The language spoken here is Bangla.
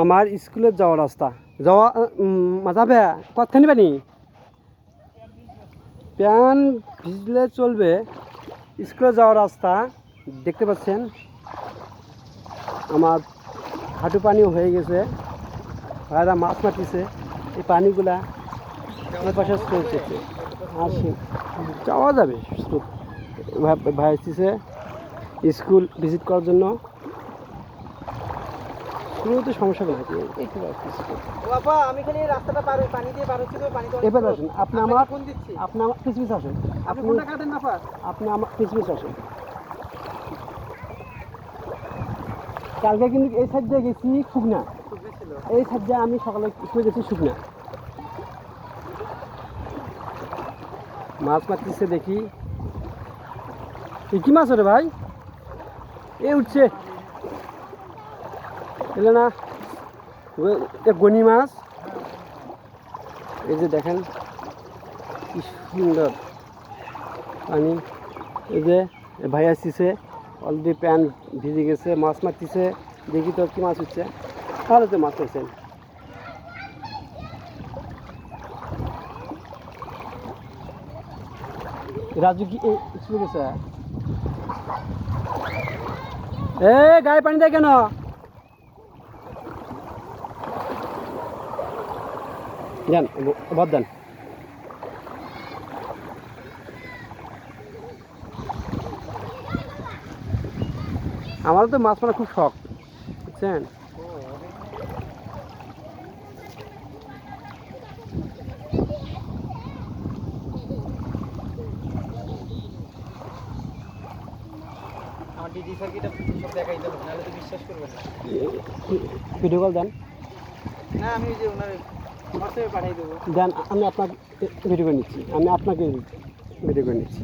আমার স্কুলের যাওয়ার রাস্তা। যাওয়া উম, যাবে কতখানি পানি? প্যান ভিজলে চলবে। স্কুলে যাওয়ার রাস্তা দেখতে পাচ্ছেন? আমার হাঁটু পানিও হয়ে গেছে। ভাইরা মাছ মাতিছে এই পানিগুলা এই পাশে চলছে আসি। যাওয়া যাবে। স্রোত। ভাই স্কুল ভিজিট করার জন্য। স্কুলেও তো সমস্যা নেই একটু বাবা আমি খালি রাস্তাটা পার পানি দিয়ে পার হচ্ছি তো পানি তো এবার আসুন আপনি আমার ফোন দিচ্ছি। আপনি আমার পিছ পিছ আসেন। আপনি ফোনটা কাটেন না ফার আপনি আমার পিছ পিছ আসেন। কালকে কিন্তু এই সাইড দিয়ে গেছি শুকনা। এই সাইড দিয়ে আমি সকালে শুয়ে গেছি শুকনা। মাছ মারতেছে দেখি। কি মাছ ওরে ভাই? এ উঠছে। এলে না গনি মাছ। এই যে দেখেন, কি সুন্দর। পানি এই যে ভাই আসতেছে অলরেডি প্যান্ট ভিজে গেছে, মাছ মারতেছে। দেখি তো কি মাছ হচ্ছে। ভালো তো মাছ হয়েছেন রাজু কি গেছে? এ, গায়ে পানি দেয় কেন? দেন ভর দেন। আমারও তো মাছ মারা খুব শখ বুঝছেন? ভিডিও কল দেন। না আমি ওই যে ওনার দেন আমি আপনাকে ভিডিও করে নিচ্ছি। আমি আপনাকে ভিডিও করে নিচ্ছি।